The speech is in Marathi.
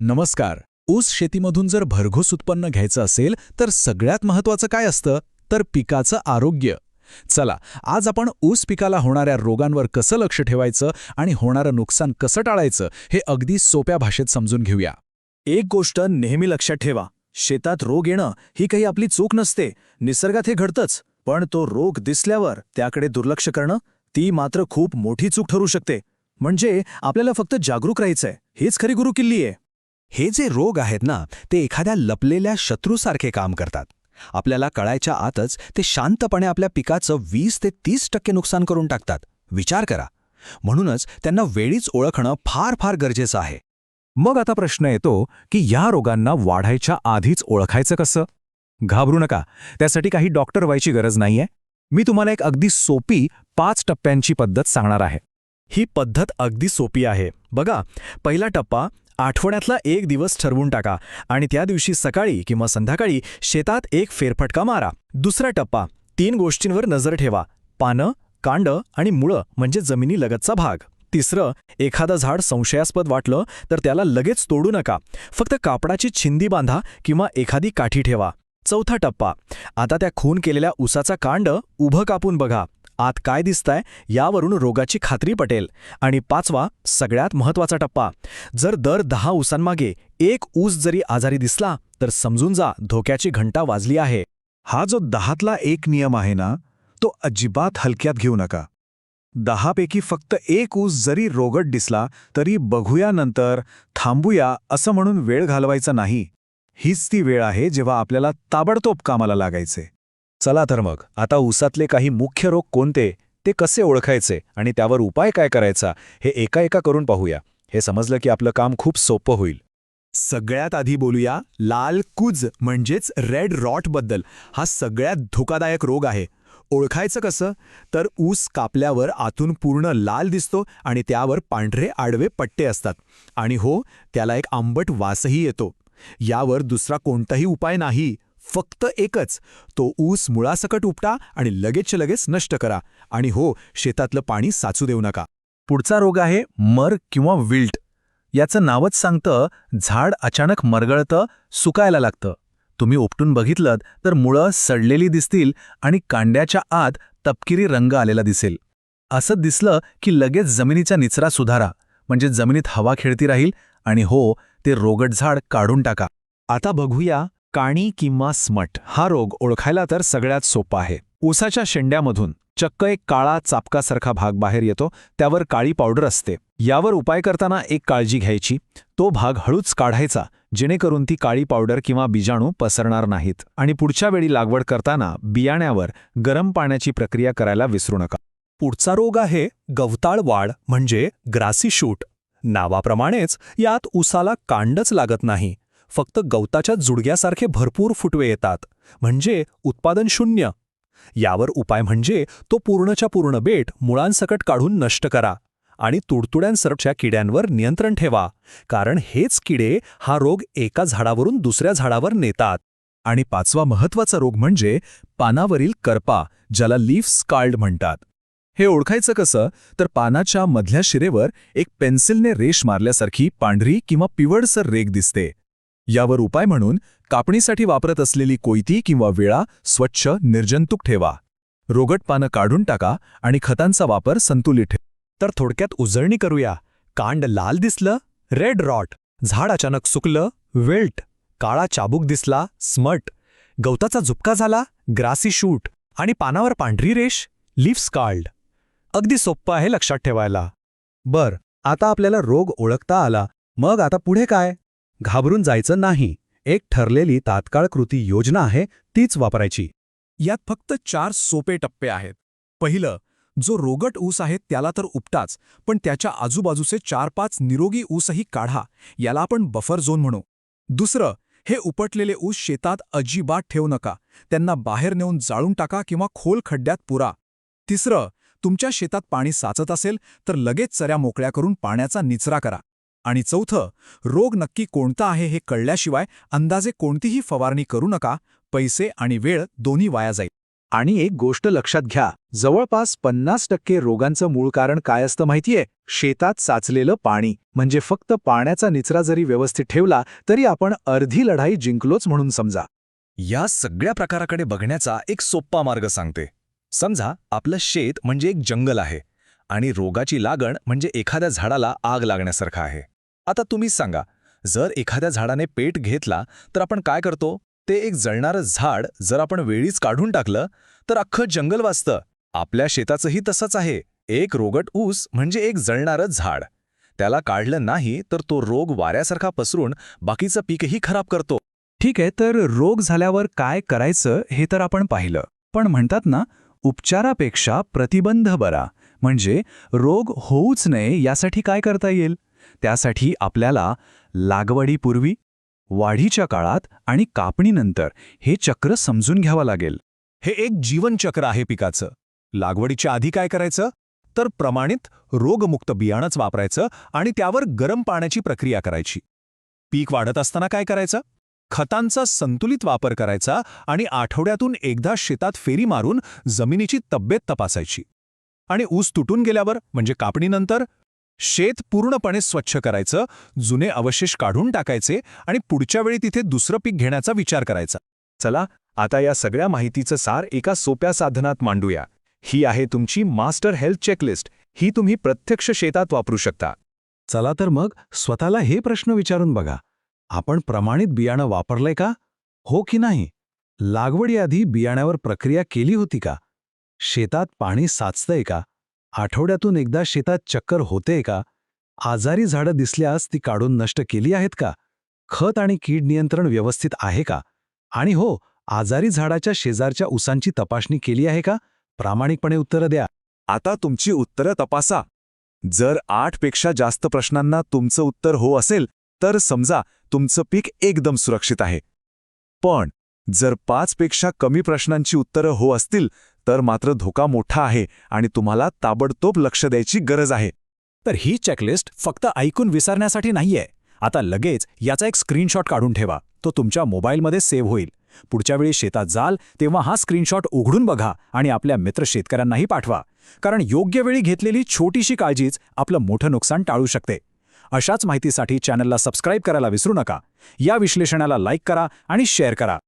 नमस्कार. ऊस शेतीमधून जर भरघोस उत्पन्न घ्यायचं असेल तर सगळ्यात महत्वाचं काय असतं? तर पिकाचं आरोग्य. चला आज आपण ऊस पिकाला होणाऱ्या रोगांवर कसं लक्ष ठेवायचं आणि होणारं नुकसान कसं टाळायचं हे अगदी सोप्या भाषेत समजून घेऊया. एक गोष्ट नेहमी लक्षात ठेवा शेतात रोग येणं ही काही आपली चूक नसते निसर्गात हे घडतंच पण तो रोग दिसल्यावर त्याकडे दुर्लक्ष करणं ती मात्र खूप मोठी चूक ठरू शकते. म्हणजे आपल्याला फक्त जागरूक राहायचंय हीच खरी गुरुकिल्ली आहे. हे जे रोग आहेत ना ते एखाद्या लपलेल्या शत्रूसारखे काम करतात. आपल्याला कळायच्या आतच ते शांतपणे आपल्या पिकाचं वीस ते तीस टक्के नुकसान करून टाकतात. विचार करा. म्हणूनच त्यांना वेळीच ओळखणं फार फार गरजेचं आहे. मग आता प्रश्न येतो की या रोगांना वाढायच्या आधीच ओळखायचं कसं? घाबरू नका. त्यासाठी काही डॉक्टर व्हायची गरज नाहीये. मी तुम्हाला एक अगदी सोपी पाच टप्प्यांची पद्धत सांगणार आहे. ही पद्धत अगदी सोपी आहे. बघा पहिला टप्पा आठवड्यातला एक दिवस ठरवून टाका आणि त्या दिवशी सकाळी किंवा संध्याकाळी शेतात एक फेरफटका मारा. दुसरा टप्पा तीन गोष्टींवर नजर ठेवा. पानं कांड आणि मुळं म्हणजे जमिनीलगतचा भाग. तिसरं एखादं झाड संशयास्पद वाटलं तर त्याला लगेच तोडू नका. फक्त कापडाची छिंदी बांधा किंवा एखादी काठी ठेवा. चौथा टप्पा आता त्या खून केलेल्या उसाचा कांड उभं कापून बघा. आत काय दिसतंय यावरून रोगाची खात्री पटेल. आणि पाचवा सगळ्यात महत्त्वाचा टप्पा. जर दर दहा ऊसांमागे एक ऊस जरी आजारी दिसला तर समजून जा धोक्याची घंटा वाजली आहे. हा जो दहातला एक नियम आहे ना तो अजिबात हलक्यात घेऊ नका. दहापैकी फक्त एक ऊस जरी रोगट दिसला तरी बघूया नंतर थांबूया असं म्हणून वेळ घालवायचा नाही. हीच ती वेळ आहे जेव्हा आपल्याला ताबडतोब कामाला लागायचे. चला तर मग आता ऊसातले काही मुख्य रोग कोणते ते कसे ओळखायचे आणि त्यावर उपाय काय करायचा हे एका एका करून पाहूया. हे समजलं की आपलं काम खूप सोपं होईल. सगळ्यात आधी बोलूया लाल कुज म्हणजेच रेड रॉटबद्दल हा सगळ्यात धोकादायक रोग आहे. ओळखायचं कसं? तर ऊस कापल्यावर आतून पूर्ण लाल दिसतो आणि त्यावर पांढरे आडवे पट्टे असतात. आणि हो त्याला एक आंबट वासही येतो. यावर दुसरा कोणताही उपाय नाही. फक्त एकच. तो ऊस मुळासकट उपटा आणि लगेचच्या लगेच नष्ट करा. आणि हो शेतातलं पाणी साचू देऊ नका. पुढचा रोग आहे मर किंवा विल्ट. याचं नावच सांगतं झाड अचानक मरगळतं सुकायला लागतं. तुम्ही उपटून बघितलं तर मुळं सडलेली दिसतील आणि कांड्याच्या आत तपकिरी रंग आलेला दिसेल. असं दिसलं की लगेच जमिनीचा निचरा सुधारा म्हणजे जमिनीत हवा खेळती राहील आणि हो ते रोगट झाड काढून टाका. आता बघूया काणी किंवा स्मट हा रोग ओळखायला तर सगळ्यात सोपा आहे. ऊसाच्या शेंड्यामधून चक्क एक काळा चापकासारखा भाग बाहेर येतो त्यावर काळी पावडर असते. यावर उपाय करताना एक काळजी घ्यायची. तो भाग हळूच काढायचा जेणेकरून ती काळी पावडर किंवा बीजाणू पसरणार नाहीत. आणि पुढच्या वेळी लागवड करताना बियाण्यावर गरम पाण्याची प्रक्रिया करायला विसरू नका. पुढचा रोग आहे गवताळ वाढ म्हणजे ग्रासी शूट. नावाप्रमाणेच यात उसाला कांडच लागत नाही. फक्त गवताच्या जुडग्यासारखे भरपूर फुटवे येतात. म्हणजे उत्पादन शून्य. यावर उपाय म्हणजे तो पूर्णच्या पूर्ण बेट मुळांसकट काढून नष्ट करा आणि तुडतुड्यांसरच्या किड्यांवर नियंत्रण ठेवा. कारण हेच किडे हा रोग एका झाडावरून दुसऱ्या झाडावर नेतात. आणि पाचवा महत्त्वाचा रोग म्हणजे पानावरील करपा ज्याला लीफ स्काल्ड म्हणतात. हे ओळखायचं कसं? तर पानाच्या मधल्या शिरेवर एक पेन्सिलने रेष मारल्यासारखी पांढरी किंवा पिवळसर रेग दिसते. यावर उपाय म्हणून कापणीसाठी वापरत असलेली कोयती किंवा वेळा स्वच्छ निर्जंतुक ठेवा. रोगट पानं काढून टाका आणि खतांचा वापर संतुलित ठेवा. तर थोडक्यात उजळणी करूया. कांड लाल दिसलं रेड रॉट झाड अचानक सुकलं वेल्ट काळा चाबूक दिसला स्मट गवताचा झुपका झाला ग्रासी शूट आणि पानावर पांढरी रेष लिफ्स स्काल्ड अगदी सोप्पं आहे लक्षात ठेवायला. बर आता आपल्याला रोग ओळखता आला. मग आता पुढे काय? घाबरून जायचं नाही. एक ठरलेली तात्काळ कृती योजना आहे तीच वापरायची. यात फक्त चार सोपे टप्पे आहेत. पहिलं जो रोगट ऊस आहे त्याला तर उपटाच पण त्याच्या आजूबाजूचे चार पाच निरोगी ऊसही काढा याला आपण बफर झोन म्हणू. दुसरं हे उपटलेले ऊस शेतात अजिबात ठेवू नका त्यांना बाहेर नेऊन जाळून टाका किंवा खोल खड्ड्यात पुरा. तिसरं तुमच्या शेतात पाणी साचत असेल तर लगेच चऱ्या मोकळ्या करून पाण्याचा निचरा करा. आणि चौथं रोग नक्की कोणता आहे हे कळल्याशिवाय अंदाजे कोणतीही फवारणी करू नका पैसे आणि वेळ दोन्ही वाया जाईल. आणि एक गोष्ट लक्षात घ्या जवळपास पन्नास टक्के रोगांचं मूळ कारण काय असतं माहितीये? शेतात साचलेलं पाणी. म्हणजे फक्त पाण्याचा निचरा जरी व्यवस्थित ठेवला तरी आपण अर्धी लढाई जिंकलोच म्हणून समजा. या सगळ्या प्रकाराकडे बघण्याचा एक सोप्पा मार्ग सांगते. समजा आपलं शेत म्हणजे एक जंगल आहे आणि रोगाची लागण म्हणजे एखाद्या झाडाला आग लागण्यासारखं आहे. आता तुम्हीच सांगा जर एखाद्या झाडाने पेट घेतला तर आपण काय करतो? ते एक जळणारं झाड जर आपण वेळीच काढून टाकलं तर अख्खं जंगल वाचतं. आपल्या शेताचंही तसंच आहे. एक रोगट ऊस म्हणजे एक जळणारं झाड. त्याला काढलं नाही तर तो रोग वाऱ्यासारखा पसरून बाकीचं पीकही खराब करतो. ठीक आहे तर रोग झाल्यावर काय करायचं हे तर आपण पाहिलं. पण म्हणतात ना उपचारापेक्षा प्रतिबंध बरा. म्हणजे रोग होऊच नये यासाठी काय करता येईल? त्यासाठी आपल्याला लागवडीपूर्वी वाढीच्या काळात आणि कापणीनंतर हे चक्र समजून घ्यावं लागेल. हे एक जीवनचक्र आहे पिकाचं. लागवडीच्या आधी काय करायचं? तर प्रमाणित रोगमुक्त बियाणंच वापरायचं आणि त्यावर गरम पाण्याची प्रक्रिया करायची. पीक वाढत असताना काय करायचं? खतांचा संतुलित वापर करायचा आणि आठवड्यातून एकदा शेतात फेरी मारून जमिनीची तब्येत तपासायची. आणि ऊस तुटून गेल्यावर म्हणजे कापणीनंतर शेत पूर्णपणे स्वच्छ करायचं जुने अवशेष काढून टाकायचे आणि पुढच्या वेळी तिथे दुसरं पीक घेण्याचा विचार करायचा. चला आता या सगळ्या माहितीचं सार एका सोप्या साधनात मांडूया. ही आहे तुमची मास्टर हेल्थ चेकलिस्ट. ही तुम्ही प्रत्यक्ष शेतात वापरू शकता. चला तर मग स्वतःला हे प्रश्न विचारून बघा. आपण प्रमाणित बियाणं वापरलंय का? हो की नाही? लागवडीआधी बियाण्यावर प्रक्रिया केली होती का? शेतात पाणी साचतंय का? आठवड्यातून एकदा शेतात चक्कर होतेय का? आजारी झाडं दिसल्यास ती काढून नष्ट केली आहेत का? खत आणि कीड नियंत्रण व्यवस्थित आहे का? आणि हो आजारी झाडाच्या शेजारच्या उसांची तपासणी केली आहे का? प्रामाणिकपणे उत्तरं द्या. आता तुमची उत्तरं तपासा. जर आठपेक्षा जास्त प्रश्नांना तुमचं उत्तर हो असेल तर समजा तुमचं पीक एकदम सुरक्षित आहे. पण जर पाच पेक्षा कमी प्रश्नांची उत्तरं हो असतील तर मात्र धोका मोठा आहे आणि तुम्हाला ताबडतोब लक्ष द्यायची गरज आहे. तर ही चेकलिस्ट फक्त ऐकून विसरण्यासाठी नाहीये. आता लगेच याचा एक स्क्रीनशॉट काढून ठेवा. तो तुमच्या मोबाईलमध्ये सेव्ह होईल. पुढच्या वेळी शेतात जाल तेव्हा हा स्क्रीनशॉट उघडून बघा आणि आपल्या मित्र शेतकऱ्यांनाही पाठवा. कारण योग्य वेळी घेतलेली छोटीशी काळजीच आपलं मोठं नुकसान टाळू शकते. अशाच माहितीसाठी चॅनलला सबस्क्राईब करायला विसरू नका. या विश्लेषणाला लाईक करा आणि शेअर करा.